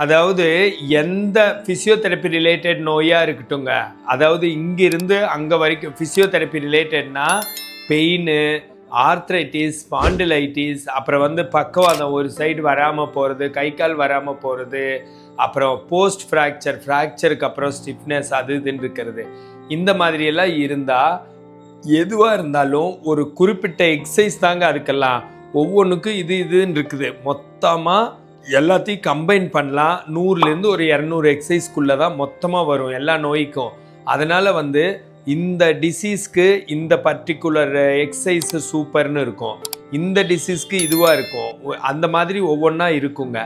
அதாவது எந்த physiotherapy related நோயாக இருக்கட்டுங்க அதாவது இங்கிருந்து அங்கே வரைக்கும் ஃபிசியோதெரப்பி ரிலேட்டட்னா பெயின் ஆர்த்ரைட்டிஸ் ஸ்பாண்டிலைட்டிஸ் அப்புறம் வந்து பக்கவாதம் ஒரு சைடு வராமல் போகிறது கை கால் வராமல் போகிறது அப்புறம் போஸ்ட் ஃப்ராக்சர் ஃப்ராக்சருக்கு அப்புறம் ஸ்டிஃப்னஸ் அது இதுன்னு இருக்கிறது. இந்த மாதிரியெல்லாம் இருந்தால் எதுவாக இருந்தாலும் ஒரு குறிப்பிட்ட எக்ஸசைஸ் தாங்க அதுக்கெல்லாம். ஒவ்வொன்றுக்கும் இது இதுன்னு இருக்குது. மொத்தமாக எல்லாத்தையும் கம்பைன் பண்ணலாம். நூறுலேருந்து ஒரு இரநூறு எக்ஸசைஸ்க்குள்ளே தான் மொத்தமாக வரும் எல்லா நோய்க்கும். அதனால் வந்து இந்த டிசீஸ்க்கு இந்த பர்டிகுலர் எக்ஸசைஸ் சூப்பர்னு இருக்கும். இந்த டிசீஸ்க்கு இதுவாக இருக்கும். அந்த மாதிரி ஒவ்வொன்றா இருக்குங்க.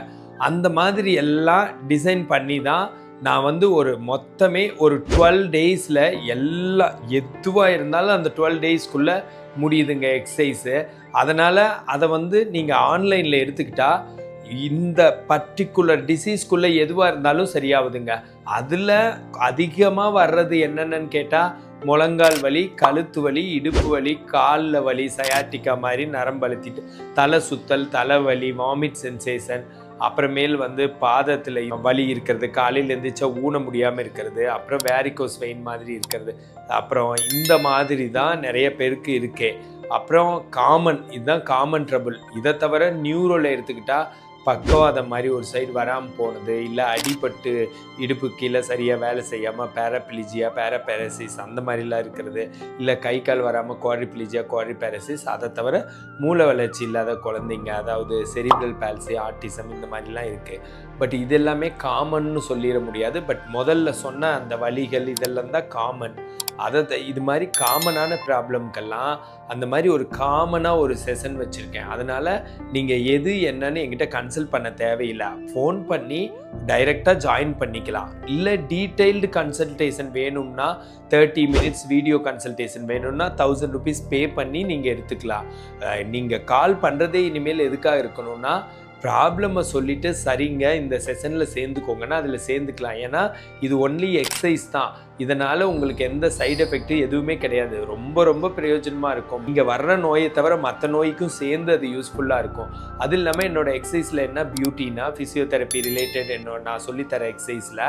அந்த மாதிரி எல்லாம் டிசைன் பண்ணி தான் நான் வந்து ஒரு மொத்தமே ஒரு டுவெல் டேஸில் எல்லா எதுவாக இருந்தாலும் அந்த டுவெல் டேஸ்க்குள்ளே முடியுதுங்க எக்ஸசைஸு அதனால் அதை வந்து நீங்கள் ஆன்லைனில் எடுத்துக்கிட்டால் இந்த பர்டிகுலர் டிசீஸ்க்குள்ளே எதுவாக இருந்தாலும் சரியாகுதுங்க. அதில் அதிகமாக வர்றது என்னென்னு கேட்டால் முழங்கால் வலி கழுத்து வலி இடுப்பு வலி காலில் வலி சயாட்டிக்கா மாதிரி நரம்பு அழுத்திட்டு தலை சுத்தல் தலைவலி வாமிட் சென்சேஷன் அப்புறமேல் வந்து பாதத்தில் வலி இருக்கிறது காலையில் எழுந்திரிச்சா ஊன முடியாமல் இருக்கிறது அப்புறம் வேரிகோஸ் வெயின் மாதிரி இருக்கிறது அப்புறம் இந்த மாதிரி தான் நிறைய பேருக்கு இருக்கே. அப்புறம் காமன் இதுதான் காமன் ட்ரபுள் இதை தவிர நியூரோவில் எடுத்துக்கிட்டால் பக்கவாதம் மாதிரி ஒரு சைடு வராமல் போனது இல்லை அடிபட்டு இடுப்பு கீழே சரியாக வேலை செய்யாமல் பேரப்பிளிஜியா பேரபேரசிஸ் அந்த மாதிரிலாம் இருக்கிறது. இல்லை கை கால் வராமல் குவாரிப்ளிஜியா குவாட்ரிபேரசிஸ் அதை தவிர மூளை வளர்ச்சி இல்லாத குழந்தைங்க அதாவது செரிப்ரல் பேல்சி ஆர்டிசம் இந்த மாதிரிலாம் இருக்குது பட் இது எல்லாமே காமன்னு சொல்லிட முடியாது. பட் முதல்ல சொன்ன அந்த வழிகள் இதெல்லாம் தான் காமன் அதை த- இது மாதிரி காமனான ப்ராப்ளம்க்கெல்லாம் அந்த மாதிரி ஒரு காமனாக ஒரு செஷன் வச்சுருக்கேன். அதனால் நீங்கள் எது என்னன்னு என்கிட்ட கன்சல்ட் பண்ண தேவையில்லை. ஃபோன் பண்ணி டைரெக்டாக ஜாயின் பண்ணிக்கலாம். இல்லை டீட்டெயில்டு கன்சல்டேஷன் வேணும்னா தேர்ட்டி மினிட்ஸ் வீடியோ கன்சல்டேஷன் வேணும்னா தௌசண்ட் ருபீஸ் பே பண்ணி நீங்கள் எடுத்துக்கலாம். நீங்கள் கால் பண்ணுறதே இனிமேல் எதுக்காக இருக்கணும்னா ப்ராப்ளமை சொல்லிட்டு சரிங்க இந்த செஷனில் சேர்ந்துக்கோங்கன்னா அதில் சேர்ந்துக்கலாம். ஏன்னா இது ஒன்லி எக்ஸசைஸ் தான். இதனால் உங்களுக்கு எந்த சைடு எஃபெக்ட்டும் எதுவுமே கிடையாது. ரொம்ப ரொம்ப பிரயோஜனமாக இருக்கும். இங்கே வர்ற நோயை தவிர மற்ற நோய்க்கும் சேர்ந்து அது யூஸ்ஃபுல்லாக இருக்கும். அது இல்லாமல் என்னோடய எக்ஸசைஸில் என்ன பியூட்டினா ஃபிசியோதெரப்பி ரிலேட்டட் என்னோட நான் சொல்லித்தர எக்ஸசைஸில்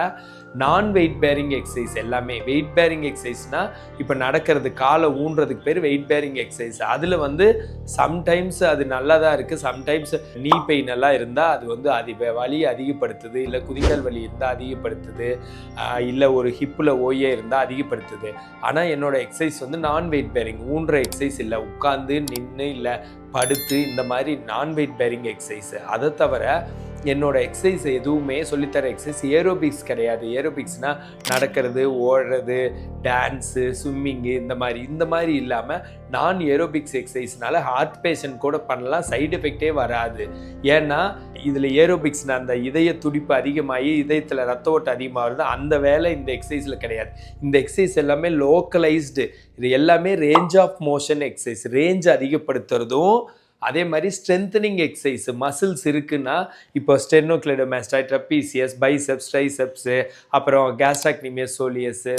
நான் வெயிட் பேரிங் எக்ஸசைஸ் எல்லாமே. வெயிட் பேரிங் எக்ஸசைஸ்னால் இப்போ நடக்கிறது காலை ஊன்றதுக்கு பேர் வெயிட் பேரிங் எக்ஸசைஸ் அதில் வந்து சம்டைம்ஸ் அது நல்லா தான் இருக்குது சம்டைம்ஸ் நீ பெயின் எல்லாம் இருந்தால் அது வந்து அது வலி அதிகப்படுத்துது. இல்லை குதிகால் வலி இருந்தால் அதிகப்படுத்துது. இல்லை ஒரு ஹிப்பில் ஓய் இருந்தால் அதிகப்படுத்துது. ஆனால் என்னோட எக்ஸசைஸ் வந்து நான் வெயிட் பேரிங் ஊன்ற எக்ஸசைஸ் இல்லை உட்காந்து நின்று இல்லை படுத்து இந்த மாதிரி நான் வெயிட் பேரிங் எக்ஸசைஸ் அதை தவிர என்னோட எக்ஸசைஸ் எதுவுமே சொல்லித்தர எக்ஸசைஸ் ஏரோபிக்ஸ் கிடையாது. ஏரோபிக்ஸ்னால் நடக்கிறது ஓடுறது டான்ஸு ஸ்விம்மிங்கு இந்த மாதிரி இந்த மாதிரி இல்லாமல் நான் ஏரோபிக்ஸ் எக்ஸசைஸ்னால ஹார்ட் பேஷண்ட் கூட பண்ணலாம். சைடு எஃபெக்டே வராது. ஏன்னா இதில் ஏரோபிக்ஸ்னால் அந்த இதய துடிப்பு அதிகமாகி இதயத்தில் ரத்த ஓட்டம் அதிகமாகிறது அந்த வேலை இந்த எக்ஸசைஸில் கிடையாது. இந்த எக்ஸசைஸ் எல்லாமே லோக்கலைஸ்டு இது எல்லாமே range of motion exercise range அதிகப்படுத்துறதும் அதே மாதிரி ஸ்ட்ரென்தனிங் எக்ஸசைஸ் மசில்ஸ் இருக்குன்னா இப்போ ஸ்டெனோக்ளிடோமேஸ்டை ட்ரப்பீசியஸ் பைசெப்ஸ் ட்ரைசெப்ஸு அப்புறம் கேஸ்டாக்னிமியஸ் சோலியஸு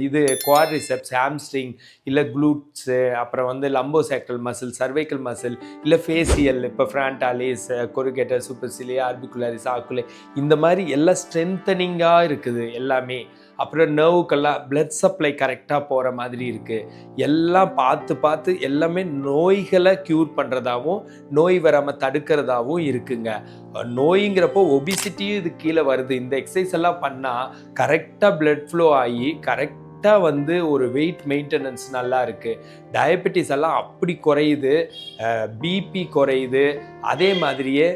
இது குவாட்ரிசெப்ஸ் ஹாம்ஸ்ட்ரிங் இல்லை க்ளூட்ஸு அப்புறம் வந்து லம்போசேக்டல் மசில் சர்வைக்கல் மசில் இல்லை ஃபேசியல் இப்போ ஃப்ரான்டாலிஸ் கொருகேட்டர் சூப்பர்சிலி ஆர்பிகுலாரிஸ் ஆக்குலே இந்த மாதிரி எல்லாம் ஸ்ட்ரென்தனிங்காக இருக்குது எல்லாமே. அப்புறம் நர்வுக்கெல்லாம் பிளட் சப்ளை கரெக்டாக போகிற மாதிரி இருக்குது எல்லாம் பார்த்து பார்த்து எல்லாமே நோய்களை க்யூர் பண்ணுறதாகவும் நோய் வராமல் தடுக்கிறதாகவும் இருக்குங்க. நோய்ங்கிறப்போ ஒபிசிட்டியும் இது கீழே வருது. இந்த எக்ஸசைஸ் எல்லாம் பண்ணால் கரெக்டாக பிளட் ஃப்ளோ ஆகி கரெக்டாக வந்து ஒரு வெயிட் மெயின்டெனன்ஸ் நல்லா இருக்குது டயபெட்டிஸ் எல்லாம் அப்படி குறையுது. பிபி குறையுது. அதே மாதிரியே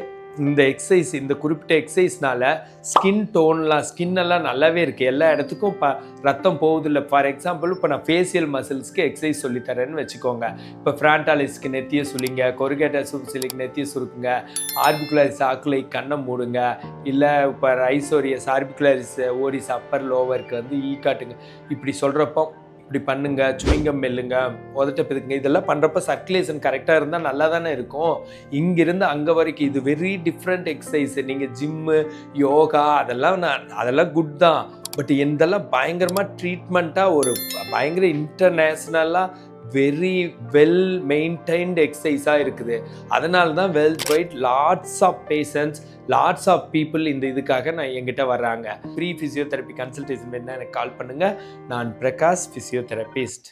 இந்த எக்ஸசைஸ் இந்த குறிப்பிட்ட எக்ஸசைஸ்னால ஸ்கின் டோன்லாம் ஸ்கின் எல்லாம் நல்லாவே இருக்குது எல்லா இடத்துக்கும் இப்போ ரத்தம் போகுது இல்லை ஃபார் எக்ஸாம்பிள் இப்போ நான் ஃபேஷியல் மசில்ஸ்க்கு எக்ஸசைஸ் சொல்லித்தரேன்னு வச்சுக்கோங்க. இப்போ ஃப்ரான்டாலிஸ்க்கு நெத்திய சுளிங்க கொருகேட்டர் சுப்சிலிக்கு நெத்திய சுருக்குங்க ஆர்பிகுலரிஸ் ஆக்குலை கண்ணை மூடுங்க இல்லை இப்போ ஐசோரியஸ் ஆர்பிகுலரிஸ் ஓரிஸ் அப்பர் லோவருக்கு வந்து ஈ காட்டுங்க. இப்படி சொல்கிறப்போ இப்படி பண்ணுங்க சுவிங்கம் மெல்லுங்க உதட்ட பிதுக்குங்க இதெல்லாம் பண்ணுறப்ப சர்க்குலேஷன் கரெக்டாக இருந்தால் நல்லா தானே இருக்கும். இங்கிருந்து அங்கே வரைக்கும் இது வெரி டிஃப்ரெண்ட் எக்ஸசைஸ் நீங்கள் ஜிம்மு யோகா அதெல்லாம் நான் அதெல்லாம் குட் தான். பட் இதெல்லாம் பயங்கரமாக ட்ரீட்மெண்ட்டாக ஒரு பயங்கர இன்டர்நேஷ்னலாக வெரி வெல் மெயின்டைன்டு எக்ஸசைஸாக இருக்குது. அதனால தான் worldwide lots of patients lots of people இந்த இதுக்காக நான் என்கிட்ட வர்றாங்க. ஃப்ரீ ஃபிசியோதெரப்பி கன்சல்டேஷன் வேணுன்னா எனக்கு கால் பண்ணுங்கள் நான் பிரகாஷ் ஃபிசியோதெரபிஸ்ட்